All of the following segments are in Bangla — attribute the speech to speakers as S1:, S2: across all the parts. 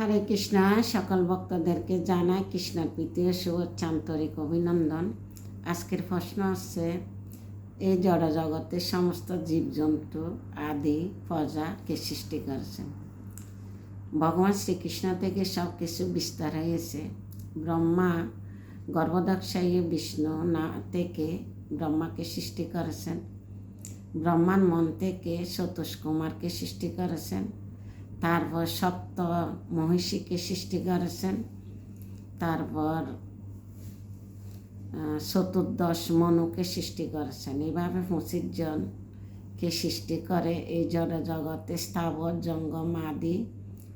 S1: হরে কৃষ্ণ, সকল ভক্তদেরকে জানায় কৃষ্ণের প্রীতি ও শুভেচ্ছা আন্তরিক অভিনন্দন। আজকের প্রশ্ন হচ্ছে, এই জড় জগতের সমস্ত জীবজন্তু, আদি, প্রজা কে সৃষ্টি করেছেন? ভগবান শ্রীকৃষ্ণ থেকে সব কিছু বিস্তার হয়েছে। ব্রহ্মা, গর্ভদক্ষায়ী বিষ্ণু না থেকে ব্রহ্মাকে সৃষ্টি করেছেন? ব্রহ্মার মন থেকে সতোষ কুমারকে সৃষ্টি করেছেন? তারপর সপ্ত মহিষীকে সৃষ্টি করেছেন। তারপর চতুর্দশ মনুকে সৃষ্টি করেছেন। এইভাবে পঁচিশ জনকে সৃষ্টি করে এই জড় জগতে স্থাবর, জঙ্গম আদি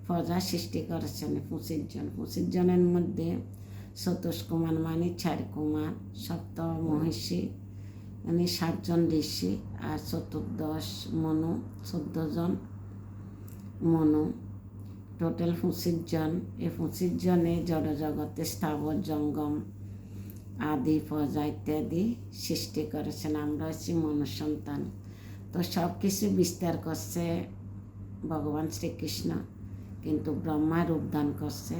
S1: প্রজা সৃষ্টি করেছেন পঁচিশ জন। পঁচিশ জনের মধ্যে সতোষ কুমার মানে চার কুমার সপ্ত মহিষী মানে সাতজন ঋষি আর চতুর্দশ মনু, চোদ্দ জন মনু। টোটাল পঁচিশ জন। এই পঁচিশ জনে জড় জগতে স্থাবর জঙ্গম আদি প্রজা ইত্যাদি সৃষ্টি করেছেন। আমরা হচ্ছি মনুসন্তান তো সব কিছু বিস্তার করছে ভগবান শ্রীকৃষ্ণ, কিন্তু ব্রহ্মা রূপদান করছে।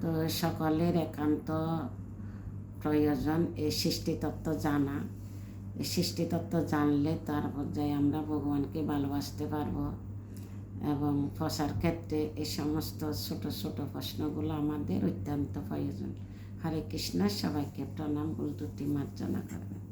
S1: তো সকলের একান্ত প্রয়োজন এই সৃষ্টিতত্ত্ব জানা। এই সৃষ্টিতত্ত্ব জানলে তার পর্যায়ে আমরা ভগবানকে ভালোবাসতে পারব। এবং ফসার ক্ষেত্রে এই সমস্ত ছোট ছোট প্রশ্নগুলো আমাদের অত্যন্ত প্রয়োজন। হরে কৃষ্ণ, সবাইকে প্রণাম ত্রুটি মার্জনা করবে